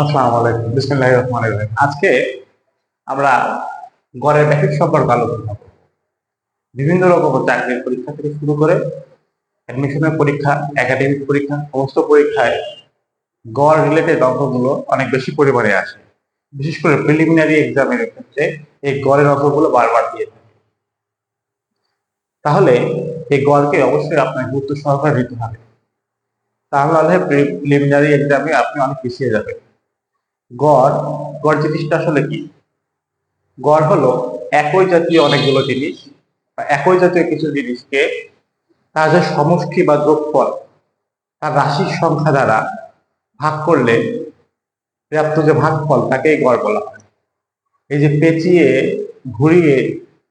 আসসালামু আলাইকুম, বিসমিল্লাহির রহমানির রহিম। আজকে আমরা গড়ের ব্যাপক সম্পর্কে আলোচনা করব। বিভিন্ন রকম চাকরির পরীক্ষা থেকে শুরু করে অ্যাডমিশনের পরীক্ষা একাডেমিক পরীক্ষা, সমস্ত পরীক্ষায় গড় রিলেটেড অঙ্কগুলো অনেক বেশি পরিমাণে আসে। বিশেষ করে প্রিলিমিনারি এক্সামের ক্ষেত্রে এই গড়ের অঙ্কগুলো বারবার দিয়ে থাকে। তাহলে এই গড়কে অবশ্যই আপনার গুরুত্ব সহকারে দিতে হবে। তাহলে প্রিলিমিনারি এক্সামে আপনি অনেক পিছিয়ে যাবেন। গড় গড় জিনিসটা আসলে কি? গড় হলো একই জাতীয় অনেকগুলো জিনিস বা একই জাতীয় কিছু জিনিসকে তার যে সমষ্টি বা যোগফল তার রাশির সংখ্যা দ্বারা ভাগ করলে প্রাপ্ত যে ভাগফল তাকেই গড় বলা হয়। এই যে পেঁচিয়ে, ঘুরিয়ে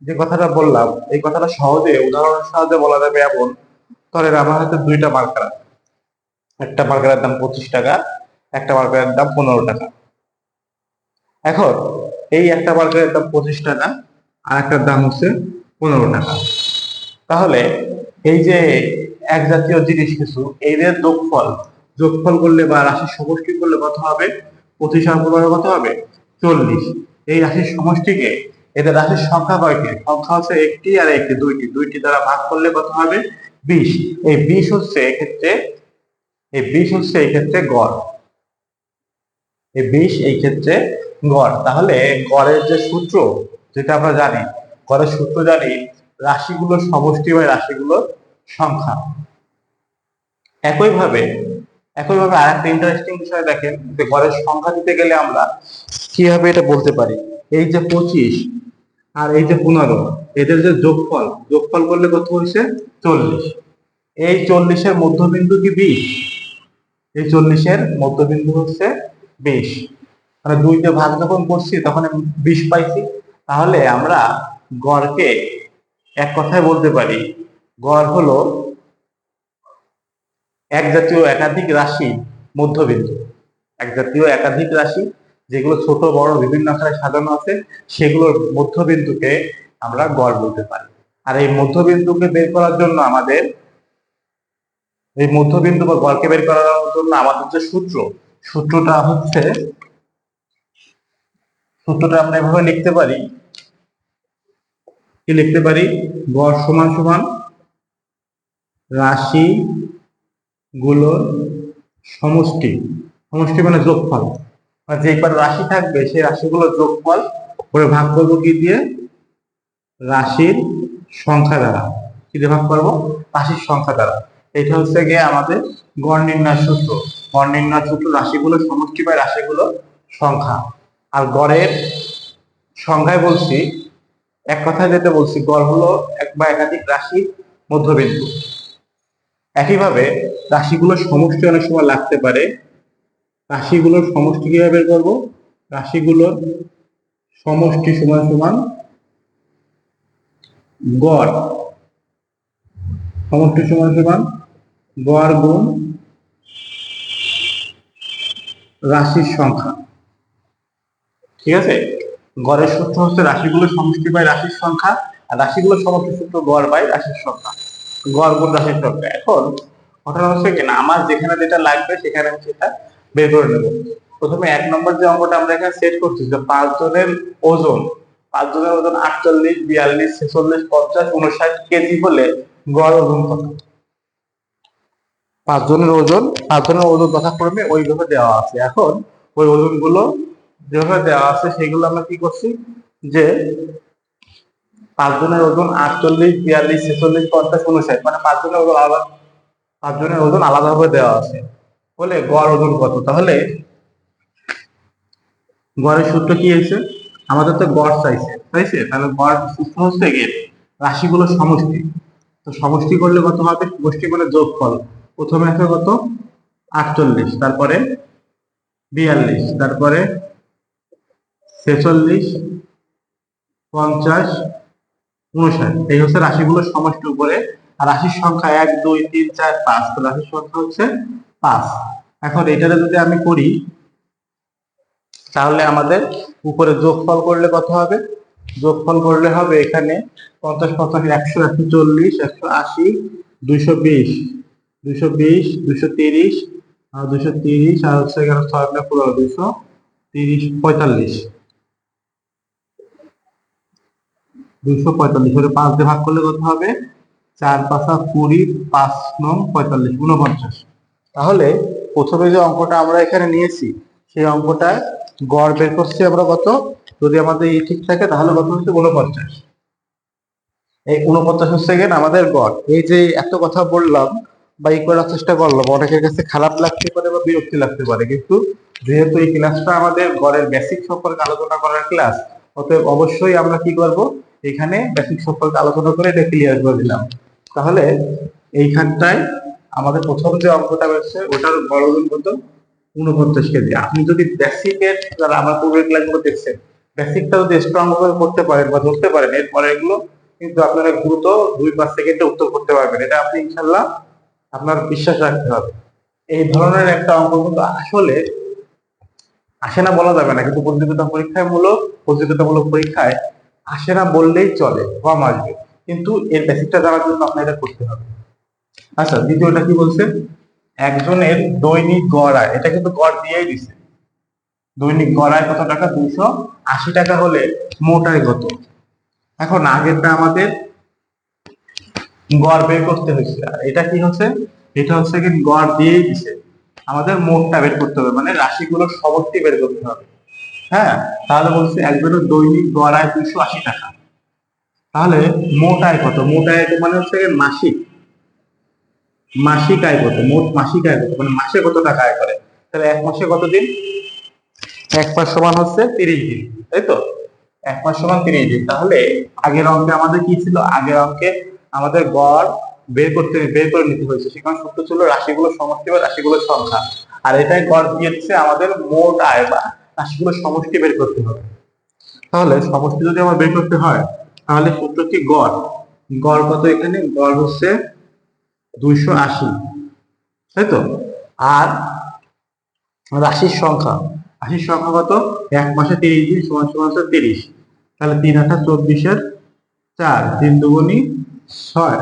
যে কথাটা বললাম, এই কথাটা সহজে, উদাহরণের সাহায্যে বলা যাবে এমন, ধরেন আমার হাতে দুইটা মার্কার একটা মার্কারের দাম পঁচিশ টাকা, একটা মার্কারের দাম পনেরো টাকা। এখন এই একটা বার্গারের দাম পঁচিশ টাকা আর একটার দাম হচ্ছে পনেরো টাকা। তাহলে এই যে এক জাতীয় জিনিস কিছু, এদের যোগফল যোগফল করলে বা রাশির সমষ্টি করলে কত হবে? পঁচিশ আর পনেরো কত হবে? চল্লিশ। এই রাশির সমষ্টিকে, এদের রাশির সংখ্যা কয়টি? সংখ্যা হচ্ছে একটি আর একটি দুইটি। দুইটি দ্বারা ভাগ করলে কত হবে? বিশ। এই বিশ হচ্ছে এক্ষেত্রে, এই বিশ হচ্ছে এই ক্ষেত্রে গড়। এই বিশ এই ক্ষেত্রে গড় তাহলে গড়ের যে সূত্র, যেটা আমরা জানি গড়ের সূত্র জানি রাশিগুলোর সমষ্টি বা রাশিগুলোর সংখ্যা। একইভাবে একইভাবে আর একটা ইন্টারেস্টিং বিষয় দেখেন যে গড়ের সংখ্যা দিতে গেলে আমরা কীভাবে এটা বলতে পারি? এই যে পঁচিশ আর এই যে পনেরো, এদের যে যোগফল যোগফল করলে কত হয়েছে? চল্লিশ। এই চল্লিশের মধ্যবিন্দু কি বিশ? এই চল্লিশের মধ্যবিন্দু হচ্ছে বিশ। মানে দুইটা ভাগ যখন করছি, তখন বিশ পাইছি। তাহলে আমরা গড়কে এক কথায় বলতে পারি, গড় হলো এক জাতীয় একাধিক রাশি মধ্যবিন্দু। এক জাতীয় একাধিক রাশি, যেগুলো ছোট, বড়, বিভিন্ন আকারে সাজানো আছে, সেগুলোর মধ্যবিন্দুকে আমরা গড় বলতে পারি। আর এই মধ্যবিন্দুকে বের করার জন্য আমাদের, এই মধ্যবিন্দু বা গড়কে বের করার জন্য আমাদের যে সূত্র, সূত্রটা হচ্ছে সূত্রটা আমরা এভাবে লিখতে পারি। কি লিখতে পারি? গড় সমান সমান রাশি গুলোর সমষ্টি। সমষ্টি মানে যোগফল। যে কটা রাশি থাকবে, সেই রাশিগুলোর যোগফল করে ভাগ করব কি দিয়ে? রাশির সংখ্যা দ্বারা। কি দিয়ে ভাগ করব? রাশির সংখ্যা দ্বারা। এটা হচ্ছে গিয়ে আমাদের গড় নির্ণয় সূত্র। গড় নির্ণয় সূত্র রাশিগুলোর সমষ্টি বা রাশিগুলোর সংখ্যা। আর গড়ের সংখ্যায় বলছি, এক কথায় যেটা বলছি, গড় হলো এক বা একাধিক রাশির মধ্যবিন্দু। একইভাবে রাশিগুলোর সমষ্টি অনেক সময় লাগতে পারে। রাশিগুলোর সমষ্টি কীভাবে বের করব? রাশিগুলোর সমষ্টি সমান সমান গড়। সমষ্টি সমান সমান গড় গুণ রাশির সংখ্যা। ঠিক আছে? গড়ের সূত্র হচ্ছে রাশিগুলোর সমষ্টি বাই রাশির সংখ্যা, আর রাশিগুলোর সমষ্টি সূত্র গড় বাই রাশির সংখ্যা। গড় গুণ রাশির সংখ্যা। এখন ঘটনা হচ্ছে কিনা আমার যেখানে যেটা লাগবে সেখানে আমি সেটা বের করে নেব। প্রথমে এক নম্বর যে অঙ্কটা আমরা এখানে সেট করছি, যে পাঁচ জনের ওজন, পাঁচ জনের ওজন আটচল্লিশ, বিয়াল্লিশ, ছেচল্লিশ, পঞ্চাশ উনষাট কেজি হলে গড় ওজন কত? পাঁচ জনের ওজন, পাঁচ জনের ওজন যথাক্রমে ওইভাবে দেওয়া আছে। এখন ওই ওজনগুলো যেভাবে দেওয়া আছে সেগুলো আমরা কি করছি? যে পাঁচ জনের ওজন আটচল্লিশ, বিয়াল্লিশ, ছেচল্লিশ, পঞ্চাশ উনষাট মানে পাঁচ জনের ওজন আলাদা, পাঁচ জনের ওজন আলাদাভাবে দেওয়া আছে। বলে গড় ওজন কত? তাহলে গড়ের সূত্র কি হয়েছে? আমাদের তো গড় চাইছে, তাইছে? তাহলে গড় সূত্র হচ্ছে গিয়ে রাশিগুলো সমষ্টি। তো সমষ্টি করলে কত হবে? গোষ্ঠী করলে যোগফল। প্রথমে আছে কত? আটচল্লিশ, তারপরে বিয়াল্লিশ, তারপরে ছেচল্লিশ, পঞ্চাশ উনষাট এই হচ্ছে রাশিগুলোর সমষ্টি উপরে। রাশির সংখ্যা এক, দুই, তিন, চার, পাঁচ। তো রাশির সংখ্যা হচ্ছে পাঁচ। এখন এটাতে যদি আমি করি, তাহলে আমাদের উপরে যোগফল করলে কত হবে? যোগফল করলে হবে এখানে পঞ্চাশ পঞ্চাশ, একশো একশো চল্লিশ, একশো আশি, দুইশো বিশ। দুইশো বিশ, দুইশো তিরিশ, আর দুইশো তিরিশ, আর হচ্ছে এখানে ছয় পনেরো দুইশো তিরিশ, পঁয়তাল্লিশ। দুইশো পঁয়তাল্লিশ ওটা পাঁচ দিয়ে ভাগ করলে কত হবে? চার পাঁচা কুড়ি, পাঁচ নং পঁয়তাল্লিশ উনপঞ্চাশ তাহলে প্রথমে যে অঙ্কটা আমরা এখানে নিয়েছি, সেই অঙ্কটা গড় বের করছি আমরা কত? যদি আমাদের ই ঠিক থাকে, তাহলে কত হচ্ছে? উনপঞ্চাশ এই উনপঞ্চাশ হচ্ছে গেন আমাদের গড়। এই যে এত কথা বললাম বা ই করার চেষ্টা করলাম, অনেকের কাছে খারাপ লাগতে পারে বা বিরক্তি লাগতে পারে। কিন্তু যেহেতু এই ক্লাসটা আমাদের গড়ের বেসিক সম্পর্কে আলোচনা করার ক্লাস অতএব অবশ্যই আমরা কি করব? এখানে বেসিক সম্পর্কে আলোচনা করে এটা ক্লিয়ার করে দিলাম। তাহলে এইখানটায় আমাদের প্রথম যে অঙ্কটা রয়েছে, ওটার বড় ওজন কত? উনপঞ্চাশ কেজি। আপনি যদি বেসিকের যারা আমার পূর্বের ক্লাসগুলো দেখছেন বেসিকটা যদি স্ট্রং ভাবে করতে পারেন বা ধরতে পারেন, এরপরে এগুলো কিন্তু আপনারা দ্রুত দুই পাঁচ সেকেন্ডে উত্তর করতে পারবেন। এটা আপনি ইনশাল্লাহ আপনার বিশ্বাস রাখতে হবে। এই ধরনের একটা অঙ্ক কিন্তু আসলে আসে না বলা যাবে না, কিন্তু প্রতিযোগিতা পরীক্ষায় মূলক, প্রতিযোগিতামূলক পরীক্ষায় আসে না বললেই চলে, কম আসবে। কিন্তু এর বেসিকটা জানার জন্য আপনার এটা করতে হবে। আচ্ছা দ্বিতীয়টা কি বলছে? একজনের দৈনিক গড় আয়, এটা কিন্তু গড় দিয়েই দিছে। দৈনিক গড় আয় কত টাকা? দুইশো আশি টাকা হলে মোট আয় কত? এখন আগেরটা আমাদের গড় বের করতে হয়েছে। এটা কি হচ্ছে? এটা হচ্ছে কি গড় দিয়েই দিছে। আমাদের মোটটা বের করতে হবে মানে রাশিগুলোর সমষ্টি বের করতে হবে। হ্যাঁ তাহলে বলছে একজনের দৈনিক গড়ায় দুইশো আশি টাকা। তাহলে মোট আয় কত? মোট আয় মানে হচ্ছে মাসিক। মাসিক আয় কত? মোট মাসিক আয় কত? মানে মাসে কত টাকা আয় করে? তাহলে এক মাসে কত দিন? এক মাস সমান হচ্ছে তিরিশ দিন, তাই তো? এক মাস সমান তিরিশ দিন। তাহলে আগের অঙ্কে আমাদের কি ছিল? আগের অঙ্কে আমাদের গড় বের করতে, বের করে নিতে হয়েছে। সেখানে সূত্র ছিল রাশিগুলোর সমষ্টি বা রাশিগুলোর সংখ্যা আর এটাই গড় দিয়েছে আমাদের মোট আয় বা রাশিগুলোর সমষ্টি বের করতে হবে। তাহলে সমষ্টি যদি আমার বের করতে হয়, তাহলে সূত্র কি গড়? গড় কত এখানে? গড় হচ্ছে দুইশো আশি। তাই তো? আর রাশির সংখ্যা রাশির সংখ্যা কত? এক মাসে তিরিশ দিন সমান সমান তিরিশ। তাহলে তিন আঠা চব্বিশের চার, তিন দুগুনি ছয়।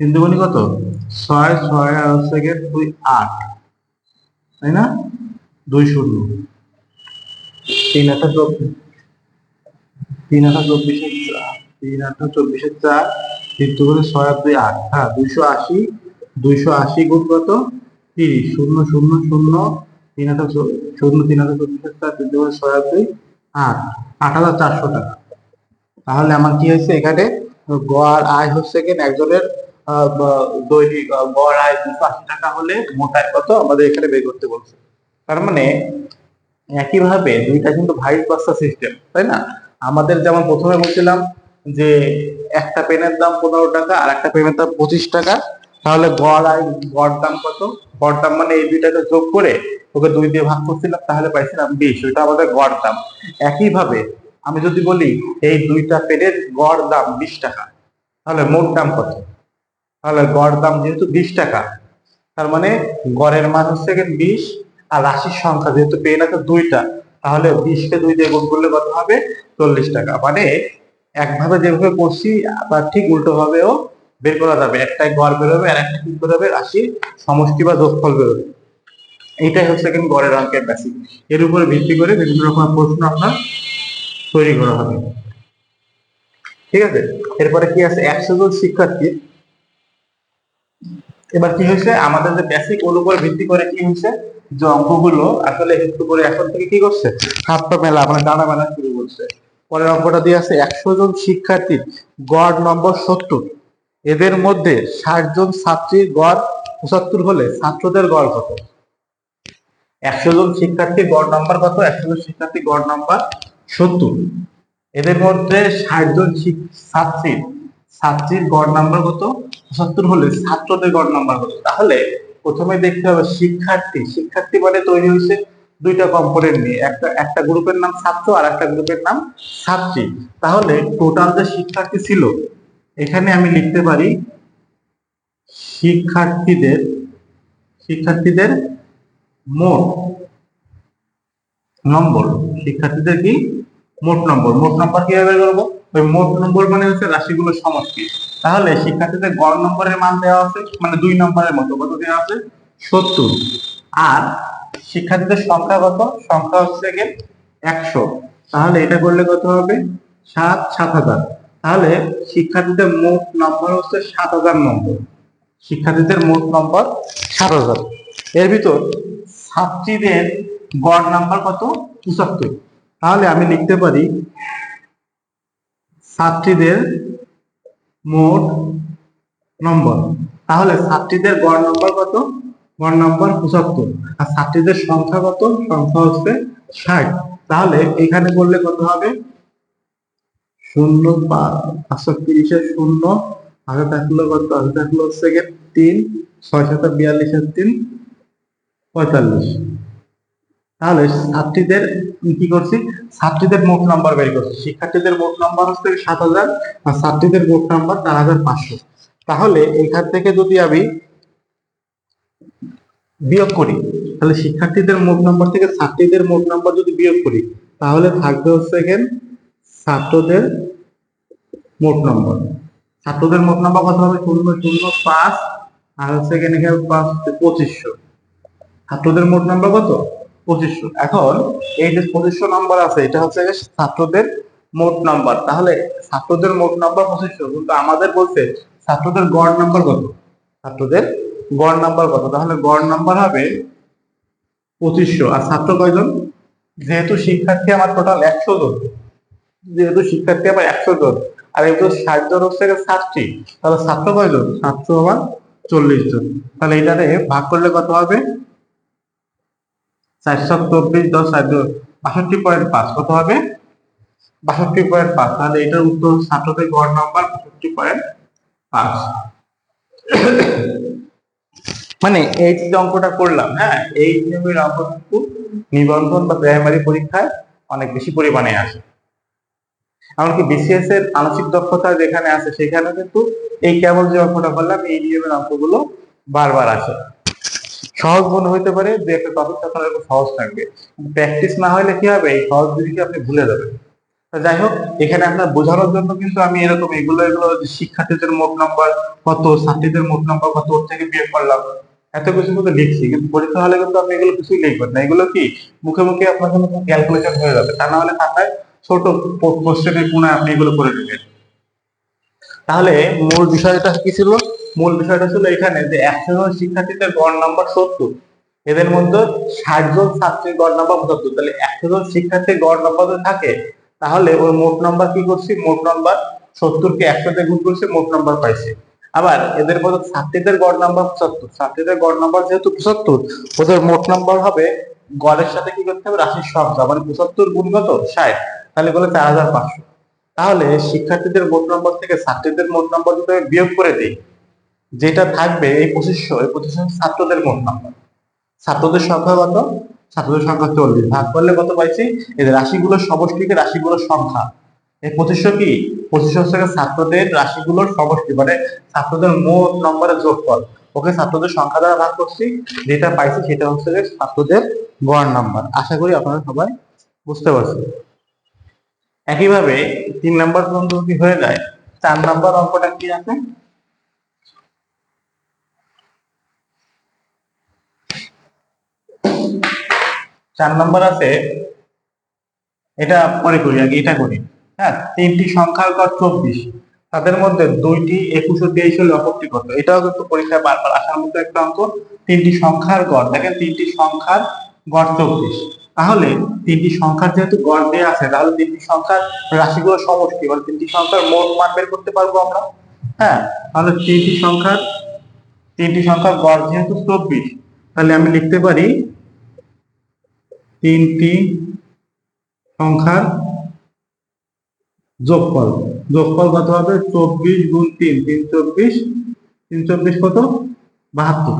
তিন দুগুনি কত? ছয় ছয় আর হচ্ছে গিয়ে দুই আট। তাই না? দুই শূন্য। তিন আঠা চব্বিশ। তিন আঠা চব্বিশের চার। তিন আঠা চব্বিশের চার। তিন দুগুনি ছয় আর দুই আট। হ্যাঁ দুইশো আশি। দুইশো আশি গুণ কত? তিরিশ। শূন্য শূন্য শূন্য। তিন আঠা শূন্য, তিন হাজার চব্বিশের চার। তিন দুগুনি ছয় আর দুই আট। আট হাজার চারশো টাকা। তাহলে আমার কি হয়েছে এখানে? গড় আয় হচ্ছে কি একজনের দৈনিক গড় আয় দুশো আশি টাকা হলে মোট আয় কত? আমাদের এখানে বের করতে বলছে। তার মানে একইভাবে দুইটা কিন্তু ভাইস বার্সা সিস্টেম, তাই না? আমাদের যেমন প্রথমে বলছিলাম যে একটা পেনের দাম পনেরো টাকা আর একটা পেনের দাম পঁচিশ টাকা, তাহলে গড় আয়, গড় দাম কত? গড় দাম মানে এই দুইটাকে যোগ করে ওকে দুই দিয়ে ভাগ করছিলাম, তাহলে পাইছিলাম বিশ, ওইটা আমাদের গড় দাম। একইভাবে আমি যদি বলি এই দুইটা পেনের গড় দাম বিশ টাকা, তাহলে মোট দাম কত? তাহলে গড় দাম যেহেতু বিশ টাকা, তার মানে গড়ের মান হচ্ছে বিশ আর রাশির সংখ্যা যেহেতু পেন আছে দুইটা, তাহলে বিশকে দুই দিয়ে গুণ করলে কত হবে? চল্লিশ টাকা। মানে একভাবে যেভাবে করছি, আবার ঠিক উল্টো ভাবেও বের করা যাবে। একটাই গড় বেরোবে আর একটা কি বেরোবে? রাশির সমষ্টি বা যোগফল বেরোবে। এইটাই হচ্ছে কিন্তু গড়ের অঙ্কের বেসিক এর উপরে ভিত্তি করে বিভিন্ন রকম প্রশ্ন আপনার তৈরি করা হবে। ঠিক আছে? এরপরে কি আছে? একশো জন শিক্ষার্থী। এবার কি হয়েছে? আমাদের যে বেসিক ওর উপর ভিত্তি করে কি হয়েছে? যে অঙ্কগুলো আসলে একটু করে এখন থেকে কি করছে? হাত পা মেলা মানে ডানা মেলা শুরু করছে। পরের অঙ্কটা দিয়ে আছে একশো জন শিক্ষার্থীর গড় নম্বর সত্তর। এদের মধ্যে ষাট জন ছাত্রীর গড় পঁচাত্তর হলে ছাত্রদের গড় কত? একশো জন শিক্ষার্থীর গড় নাম্বার কত? একশো জন শিক্ষার্থী গড় নাম্বার সত্তর। এদের মধ্যে ষাট জন ছাত্রীর ছাত্রীর গড় নাম্বার কত? পঁচাত্তর হলে ছাত্রদের গড় নাম্বার কত? তাহলে প্রথমে দেখতে হবে শিক্ষার্থী। শিক্ষার্থী মানে তৈরি হয়েছে দুইটা কম্পোনেন্ট নিয়ে। একটা একটা গ্রুপের নাম ছাত্র আর একটা গ্রুপের নাম ছাত্রী তাহলে টোটাল যে শিক্ষার্থী ছিল, এখানে আমি লিখতে পারি শিক্ষার্থীদের শিক্ষার্থীদের মোট নম্বর। শিক্ষার্থীদের কি? মোট নম্বর। মোট নম্বর কীভাবে করব? ওই মোট নম্বর মানে হচ্ছে রাশিগুলোর সমষ্টি। তাহলে শিক্ষার্থীদের গড় নম্বরের মান দেওয়া আছে মানে দুই নম্বরের মতো, কত দেওয়া আছে? সত্তর। আর শিক্ষার্থীদের সংখ্যা কত? সংখ্যা হচ্ছে গিয়ে একশো। তাহলে এটা করলে কত হবে? সাত সাত হাজার। তাহলে শিক্ষার্থীদের মোট নম্বর হচ্ছে সাত হাজার নম্বর। শিক্ষার্থীদের মোট নম্বর সাত হাজার। এর ভিতর ছাত্রীদের গড় নাম্বার কত? পঁচাত্তর। তাহলে আমি লিখতে পারি, ছাত্রীদের মোট নম্বর। তাহলে ছাত্রীদের গড় নম্বর কত? গড় নম্বর পঁচাত্তর। আর ছাত্রীদের সংখ্যা কত? সংখ্যা হচ্ছে ষাট। তাহলে এখানে বললে কত হবে? শূন্য পাঁচশো তিরিশের শূন্য। আগে থাকল কত? আগে থাকল হচ্ছে তিন। ছয় শত বিয়াল্লিশের তিন, পঁয়তাল্লিশ। তাহলে ছাত্রীদের কি করছি? ছাত্রীদের মোট নাম্বার বের করছি। শিক্ষার্থীদের মোট নাম্বার হচ্ছে সাত হাজার আর ছাত্রীদের মোট নাম্বার চার হাজার পাঁচশো। তাহলে এখান থেকে যদি আমি বিয়োগ করি, তাহলে শিক্ষার্থীদের মোট নাম্বার থেকে ছাত্রীদের মোট নাম্বার যদি বিয়োগ করি, তাহলে থাকবে হচ্ছে এখানে ছাত্রদের মোট নম্বর ছাত্রদের মোট নাম্বার কত হবে? শূন্য শূন্য, পাঁচ, আর হচ্ছে এখানে এখানে পাঁচ, পঁচিশশো। ছাত্রদের মোট নাম্বার কত? পঁচিশশো। এখন এই যে পঁচিশশো নাম্বার আছে, এটা হচ্ছে ছাত্রদের মোট নাম্বার। তাহলে ছাত্রদের মোট নাম্বার পঁচিশশো, কিন্তু আমাদের বলছে ছাত্রদের গড় নাম্বার কত? ছাত্রদের গড় নাম্বার কত? তাহলে গড় নাম্বার হবে পঁচিশশো। আর ছাত্র কয়জন? যেহেতু শিক্ষার্থী আমার টোটাল একশো জন। যেহেতু শিক্ষার্থী আমার একশো জন। আর এই তো ষাট জন হচ্ছে ছাত্রী তাহলে ছাত্র কয়জন? ছাত্র আমার চল্লিশ জন। তাহলে এটাতে ভাগ করলে কত হবে? চারশো চব্বিশ দশ আর বাষট্টি পয়েন্ট পাঁচ, কত হবে? বাষট্টি পয়েন্ট পাঁচ, তাহলে এটার উত্তর ছাত্রদের গড় নাম্বার বাষট্টি পয়েন্ট পাঁচ। মানে এই যে অঙ্কটা করলাম হ্যাঁ এই নিয়মের অঙ্ক কিন্তু নিবন্ধন বা প্রাইমারি পরীক্ষায় অনেক বেশি পরিমাণে আসে। এমনকি বিসিএস এর আংশিক দক্ষতা যেখানে আছে সেখানে কিন্তু এই কেবল যে অঙ্কটা করলাম এই নিয়মের অঙ্কগুলো বারবার আসে। সহজ মনে হইতে পারে যে একটা টপিক তখন এরকম সহজ থাকবে। প্র্যাকটিস না হলে কি হবে? এই সহজ জিনিসকে আপনি ভুলে যাবেন। যাই হোক, এখানে আপনার বোঝানোর জন্য কিন্তু আমি এরকম এগুলো এগুলো শিক্ষার্থীদের মোট নম্বর কত, ছাত্রীদের মোট নাম্বার কত, ওর থেকে বিয়োগ করলাম। এত কিছু কিন্তু লিখছি, কিন্তু পরীক্ষা হলে কিন্তু আপনি এগুলো কিছুই লিখবেন না। এগুলো কি? মুখে মুখে আপনার জন্য ক্যালকুলেশন হয়ে যাবে। তা না হলে খাতায় ছোট কোশ্চেনের কোনায় আপনি এগুলো করে নেবেন। তাহলে মূল বিষয়টা কি ছিল? মূল বিষয়টা ছিল এখানে যে একশো জন শিক্ষার্থীদের গড় নাম্বার সত্তর। এদের মধ্যে ষাট জন ছাত্রীর গড় নাম্বার পঁচাত্তর। তাহলে একশো জন শিক্ষার্থীর গড় নাম্বার থাকে, তাহলে ওর মোট নাম্বার কি করছি? মোট নাম্বার কে একশোতে গুণ করছে, মোট নাম্বার পাইছে। আবার এদের মধ্যে ছাত্রীদের গড় নাম্বার পঁচাত্তর। ছাত্রীদের গড় নাম্বার যেহেতু পঁচাত্তর, ওদের মোট নাম্বার হবে গড়ের সাথে কি করতে হবে? রাশির সংখ্যা। মানে পঁচাত্তর গুণ কত? ষাট। তাহলে বলে চার হাজার পাঁচশো। তাহলে শিক্ষার্থীদের মোট নম্বর থেকে ছাত্রীদের মোট নম্বর যদি বিয়োগ করে দিই যেটা থাকবে এই পঁচিশশো এই পঁচিশশো ছাত্রদের মোট নম্বর ছাত্রদের সংখ্যা কত? ছাত্রদের সংখ্যা চল্লিশ। ভাগ করলে কত পাইছি? এই রাশিগুলোর সমষ্টিকে রাশিগুলোর সংখ্যা। এই পঁচিশশো কি? পঁচিশশো গিয়ে ছাত্রদের রাশিগুলোর সমষ্টি মানে ছাত্রদের মোট নম্বরে নম্বরের যোগফল। ওকে, ছাত্রদের সংখ্যা দ্বারা ভাগ করছি। যেটা পাইছি সেটা হচ্ছে যে ছাত্রদের গড় নাম্বার। আশা করি আপনারা সবাই বুঝতে পারছেন। একইভাবে তিন নাম্বার পর্যন্ত কি হয়ে যায়? চার নাম্বার অঙ্কটা কি আছে? চার নাম্বার আছে, এটা পরে করি আগে, এটা করি। হ্যাঁ তিনটি সংখ্যার গড় চব্বিশ। তাদের মধ্যে দুইটি একুশ ও তেইশ হলে অপরটি কত? এটাও কিন্তু পরীক্ষায় বারবার আসার মতো একটা অঙ্ক। তিনটি সংখ্যার গড়, দেখেন তিনটি সংখ্যার গড় চব্বিশ। তাহলে তিনটি সংখ্যার যেহেতু গড় দেওয়া আছে, তাহলে তিনটি সংখ্যার রাশিগুলো সমষ্টি মানে তিনটি সংখ্যার মোট মান বের করতে পারব আমরা। হ্যাঁ তাহলে তিনটি সংখ্যার তিনটি সংখ্যার গড় যেহেতু চব্বিশ, তাহলে আমি লিখতে পারি তিনটি সংখ্যার যোগফল। যোগফল কত হবে? চব্বিশ গুণ তিন তিন চব্বিশ তিন চব্বিশ কত? বাহাত্তর।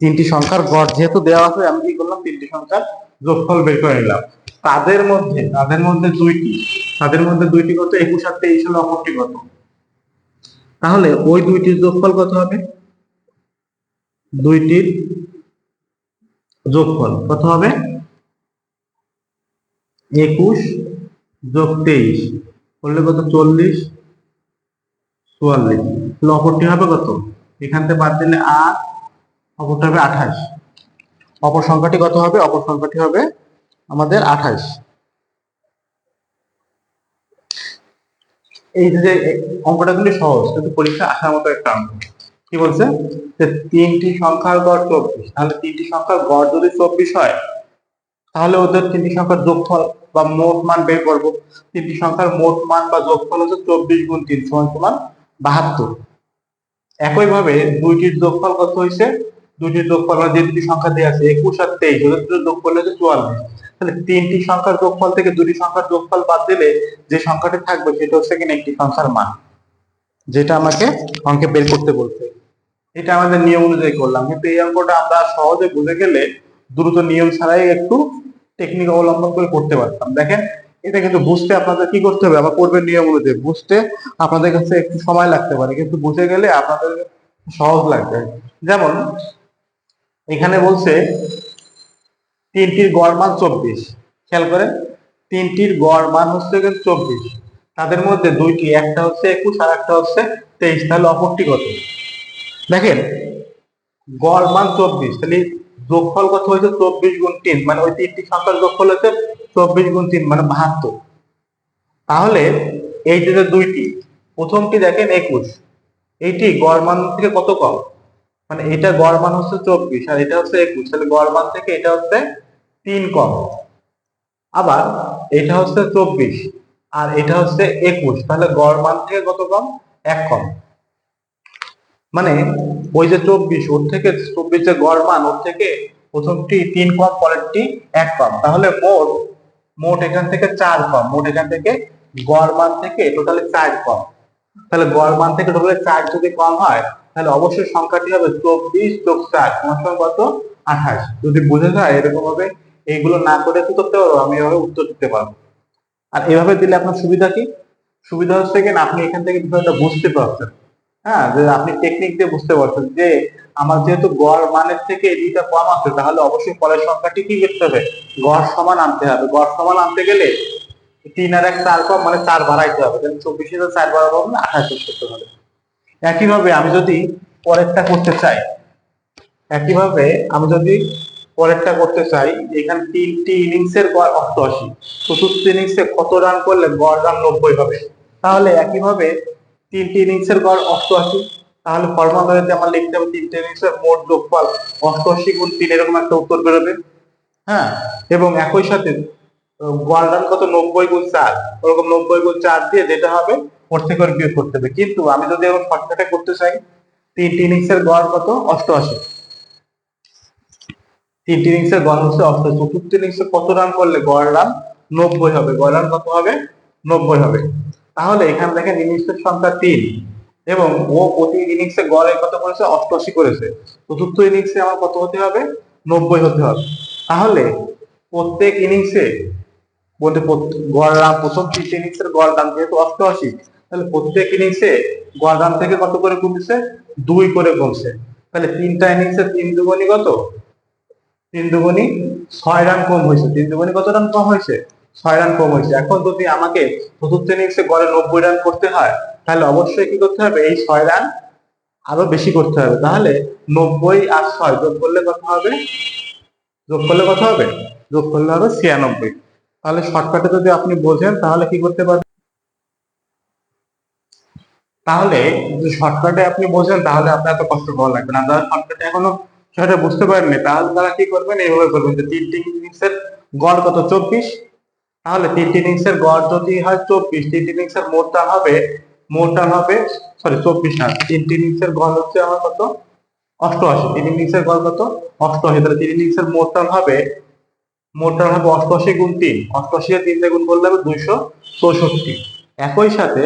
তিনটি সংখ্যার গড় যেহেতু দেওয়া আছে, আমি কি করলাম? তিনটি সংখ্যার যোগফল বের করে নিলাম। তাদের মধ্যে তাদের মধ্যে দুইটি, তাদের মধ্যে দুইটি কত? একুশ আর তেইশ হলো অপরটি কত? তাহলে ওই দুইটির যোগফল কত হবে? দুইটির যোগফল কত হবে? একুশ যোগ তেইশ, করলে কত? চল্লিশ, চুয়াল্লিশ। অপরটি হবে কত? এখান থেকে বাদ দিলে আট, অপরটা হবে আঠাশ। অপর সংখ্যাটি কত হবে? অপর সংখ্যাটি হবে আমাদের আঠাশ। এই যে অঙ্কটা কিন্তু সহজ, কিন্তু পরীক্ষা আসার মতো একটা অঙ্ক। কি বলছে? যে তিনটি সংখ্যার গড় চব্বিশ। তাহলে তিনটি সংখ্যার গড় যদি চব্বিশ হয়, তাহলে ওদের তিনটি সংখ্যার যোগফল বা মোট মান বের করব। তিনটি সংখ্যার মোট মান বা যোগফল হচ্ছে চব্বিশ গুণ তিন সমান সমান বাহাত্তর। একইভাবে দুইটির যোগফল কত হয়েছে? দুইটির যোগফল মানে যে দুটি সংখ্যা দেওয়া আছে, একুশ আর তেইশ, ওদের দুটোর যোগফল হচ্ছে চুয়াল্লিশ। তাহলে তিনটি সংখ্যার যোগফল থেকে দুটি সংখ্যার যোগফল বাদ দিলে যে সংখ্যাটি থাকবে, সেটা হচ্ছে কিনা একটি সংখ্যার মান। যেটা আমাকে অঙ্কে বের করতে বলছে। এটা আমাদের নিয়ম অনুযায়ী করলাম। কিন্তু এই অঙ্কটা আমরা সহজে বুঝে গেলে দ্রুত নিয়ম ছাড়াই একটু টেকনিক অবলম্বন করে করতে পারতাম। দেখেন, এটা কিন্তু বুঝতে আপনাদের কি করতে হবে? আবার করবেন নিয়ম অনুযায়ী। বুঝতে আপনাদের কাছে একটু সময় লাগতে পারে। কিন্তু বুঝে গেলে আপনাদের সহজ লাগবে। যেমন, এখানে বলছে, তিনটির গড় মান চব্বিশ। খেয়াল করেন, তিনটির গড় মান হচ্ছে চব্বিশ। তাদের মধ্যে দুইটি, একটা হচ্ছে একুশ আর একটা হচ্ছে তেইশ, তাহলে অপরটি কত? দেখেন, গড় মান চব্বিশ, তাহলে যোগফল কত হয়েছে? চব্বিশ গুণ তিন মানে ওই তিনটি সংখ্যার যোগফল হচ্ছে চব্বিশ গুণ তিন মানে বাহাত্তর। তাহলে এই যে দুইটি, প্রথমটি দেখেন একুশ, এইটি গড় মান থেকে কত কম? মানে এটা গড় মান হচ্ছে চব্বিশ আর এটা হচ্ছে একুশ, তাহলে গড় মান থেকে এটা হচ্ছে তিন কম। আবার এটা হচ্ছে চব্বিশ আর এটা হচ্ছে একুশ। তাহলে গড় মান থেকে কত কম? এক কম। মানে ওই যে চব্বিশ, ওর থেকে চব্বিশ যে গড় মান, ওর থেকে প্রথমটি তিন কম পরেরটি এক কম। তাহলে মোট মোট এখান থেকে চার কম। মোট এখান থেকে গড় মান থেকে টোটালি চার কম। তাহলে গড় মান থেকে টোটালি চার যদি কম হয়, তাহলে অবশ্যই সংখ্যাটি হবে চব্বিশ যোগ চার তোমার সঙ্গে কত? আঠাশ। যদি বুঝে যায় এরকম ভাবে, এইগুলো না করে কি করতে পারব? আমি এভাবে উত্তর দিতে পারব। আর এভাবে দিলে আপনার সুবিধা কি? সুবিধা হচ্ছে কি আপনি এখান থেকে বিষয়টা বুঝতে পারছেন। হ্যাঁ যে আপনি টেকনিক দিয়ে বুঝতে পারছেন যে আমার যেহেতু গড় মানের থেকে এই দুইটা কম আছে, তাহলে অবশ্যই পরের সংখ্যাটি কি করতে হবে? গড় সমান আনতে হবে। গড় সমান আনতে গেলে তিন আর এক চার কম মানে চার বাড়াইতে হবে। তাহলে চব্বিশে তো চার বাড়াবো মানে আঠাশ করতে হবে। একইভাবে আমি যদি পরেরটা করতে চাই, একইভাবে আমি যদি পরেরটা করতে চাই, এখানে তিনটি ইনিংসের গড় অষ্টআশি চতুর্থ ইনিংসে কত রান করলে গড় রান নব্বই হবে? তাহলে একইভাবে তিনটি ইনিংসের গড় অষ্টআশি তাহলে ফর্মাল ওয়েতে আমার লিখতে হবে তিনটে ইনিংসের মোট যোগফল অষ্টআশি গুণ তিন, এরকম একটা উত্তর বেরোবে। হ্যাঁ? এবং একই সাথে গড় রান কত? নব্বই গুণ চার। ওরকম নব্বই গুণ চার দিয়ে যেটা হবে, ওর থেকে বিয়োগ করতে হবে। কিন্তু আমি যদি এখন শর্টকাটে করতে চাই, তিনটি ইনিংসের গড় কত? অষ্টআশি। তিনটি ইনিংসের গড় হচ্ছে অষ্টআশি চতুর্থ ইনিংসে কত রান করলে গড় রান নব্বই হবে। গড় রান কত হবে? নব্বই হবে। তাহলে এখানে দেখেন ইনিংসের সংখ্যা তিন এবং ও প্রতি ইনিংসে গড়ে কত করেছে? অষ্টআশি করেছে। চতুর্থ ইনিংসে আমার কত হতে হবে? নব্বই হতে হবে। তাহলে প্রত্যেক ইনিংসে বলতে গড় রান প্রথম তিনটে ইনিংসের গড় রান যেহেতু অষ্টআশি, তাহলে প্রত্যেক ইনিংসে গড় রান থেকে কত করে কমছে? দুই করে কমছে। তাহলে তিনটা ইনিংসে তিন দুগুণই কত? তিন দুগুণি ছয় রান কম হয়েছে। তিন দুগুণি কত রান কম হয়েছে? ছয় রান কম হয়েছে। এখন যদি আমাকে চতুর্থ ইনিংসে গড়ে নব্বই রান করতে হয়, তাহলে অবশ্যই কি করতে হবে? এই ছয় রান আরও বেশি করতে হবে। তাহলে নব্বই আর ছয় যোগ করলে কত হবে? যোগ করলে কত হবে? যোগ করলে হবে ছিয়ানব্বই। তাহলে শর্টকাটে যদি আপনি বোঝেন, তাহলে কি করতে পারবেন তাহলে শর্টকাটে আপনি বোঝেন, তাহলে আপনার এত কষ্ট করা লাগবে না। শর্টকাটে এখনও সেটা বুঝতে পারেননি। তাহলে তারা কি করবেন? এইভাবে করবেন যে তিনটি ইনিংসের গড় কত? চব্বিশ। তাহলে তিনটি ইনিংসের গড় যদি হয় চব্বিশ। তিনটি ইনিংসের মোট হবে মোট হবে সরি চব্বিশ না। তিনটি ইনিংসের গড় হচ্ছে আমার কত? অষ্টআশি। তিন ইনিংসের গড় কত? অষ্টআশি। তাহলে তিন ইনিংসের মোট হবে মোট হবে অষ্টআশি গুণ তিন। অষ্টআশি তিন গুণ করলে হবে দুইশো চৌষট্টি। একই সাথে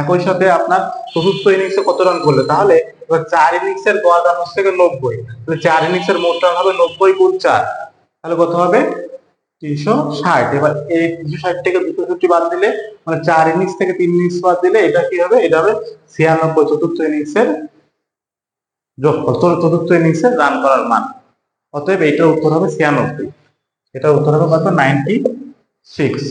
একই সাথে আপনার চতুর্থ ইনিংসে কত রান করলে? তাহলে চার ইনিংসের গড় রান হচ্ছে নব্বই। তাহলে চার ইনিংসের মোট রান হবে নব্বই গুণ চার। তাহলে কত হবে? তিনশো ষাট। এবার এই তিনশো ষাট থেকে দুশো সত্তর বাদ দিলে মানে চার ইনিংস থেকে তিন ইনিংস বাদ দিলে এটা কি হবে? এটা হবে ছিয়ানব্বই চতুর্থ ইনিংসের যোগফল। চতুর্থ- চতুর্থ ইনিংসের রান করার মান। অতএব এটার উত্তর হবে ছিয়ানব্বই। এটার উত্তর হবে কত? Ninety six